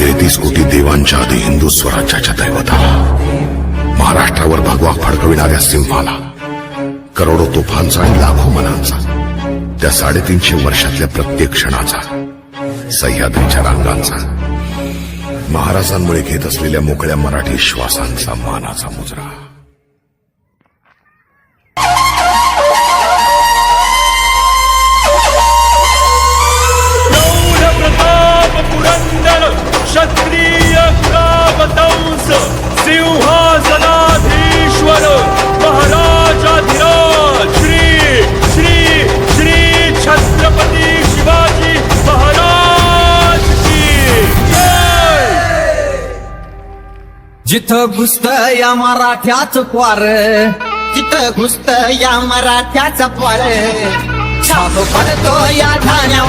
तेहतीस कोटी देवांच्या आधी हिंदू स्वराज्याच्या दैवताला महाराष्ट्रावर भगवा फडकविणाऱ्या सिंहाला करोडो तोफांचा आणि लाखो मनांचा त्या साडेतीनशे वर्षातल्या प्रत्येक क्षणाचा सह्याद्रीच्या रांगांचा महाराजांमुळे घेत असलेल्या मोकळ्या मराठी श्वासांचा मानाचा मुजरा. जिथं घुसत या मराठ्याच क्वार तिथं घुसत या मराठ्याच क्वार. छाप पडतो या ठाण्या